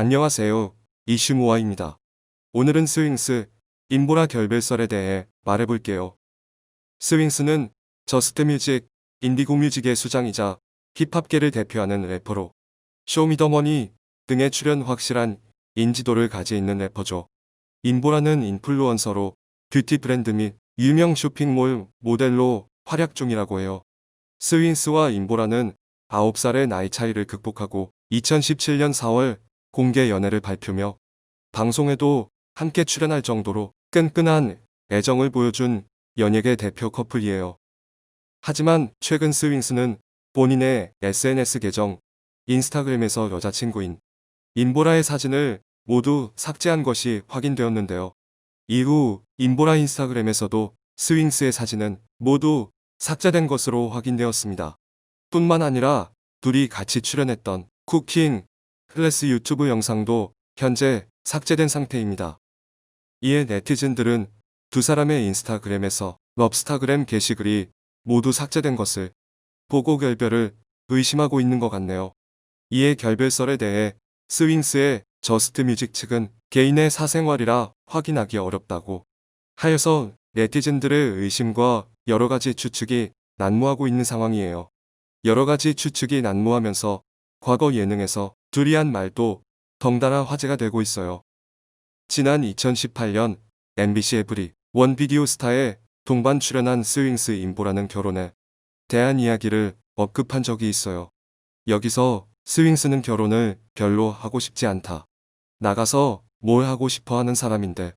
안녕하세요. 이슈모아입니다. 오늘은 스윙스, 인보라 결별설에 대해 말해볼게요. 스윙스는 저스트 뮤직, 인디고 뮤직의 수장이자 힙합계를 대표하는 래퍼로 쇼미더머니 등의 출연 확실한 인지도를 가지 있는 래퍼죠. 인보라는 인플루언서로 뷰티 브랜드 및 유명 쇼핑몰 모델로 활약 중이라고 해요. 스윙스와 인보라는 9살의 나이 차이를 극복하고 2017년 4월 공개 연애를 발표며 방송에도 함께 출연할 정도로 끈끈한 애정을 보여준 연예계 대표 커플이에요. 하지만 최근 스윙스는 본인의 SNS 계정 인스타그램에서 여자친구인 인보라의 사진을 모두 삭제한 것이 확인되었는데요. 이후 인보라 인스타그램에서도 스윙스의 사진은 모두 삭제된 것으로 확인되었습니다. 뿐만 아니라 둘이 같이 출연했던 쿠킹 클래스 유튜브 영상도 현재 삭제된 상태입니다. 이에 네티즌들은 두 사람의 인스타그램에서 럽스타그램 게시글이 모두 삭제된 것을 보고 결별을 의심하고 있는 것 같네요. 이에 결별설에 대해 스윙스의 저스트 뮤직 측은 개인의 사생활이라 확인하기 어렵다고 하여서 네티즌들의 의심과 여러 가지 추측이 난무하고 있는 상황이에요. 여러 가지 추측이 난무하면서 과거 예능에서 한 말도 덩달아 화제가 되고 있어요. 지난 2018년 MBC 에브리 원 비디오 스타에 동반 출연한 스윙스 인보라는 결혼에 대한 이야기를 언급한 적이 있어요. 여기서 스윙스는 결혼을 별로 하고 싶지 않다. 나가서 뭘 하고 싶어 하는 사람인데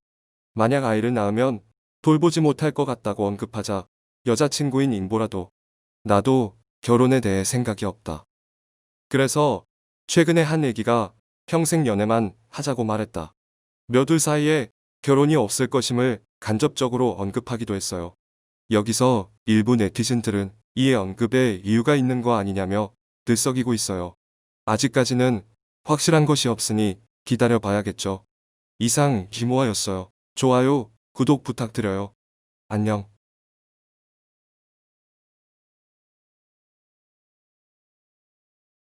만약 아이를 낳으면 돌보지 못할 것 같다고 언급하자 여자친구인 인보라도 나도 결혼에 대해 생각이 없다. 그래서 최근에 한 애기가 평생 연애만 하자고 말했다. 몇 월 사이에 결혼이 없을 것임을 간접적으로 언급하기도 했어요. 여기서 일부 네티즌들은 이에 언급에 이유가 있는 거 아니냐며 들썩이고 있어요. 아직까지는 확실한 것이 없으니 기다려 봐야겠죠. 이상 김호아였어요. 좋아요, 구독 부탁드려요. 안녕.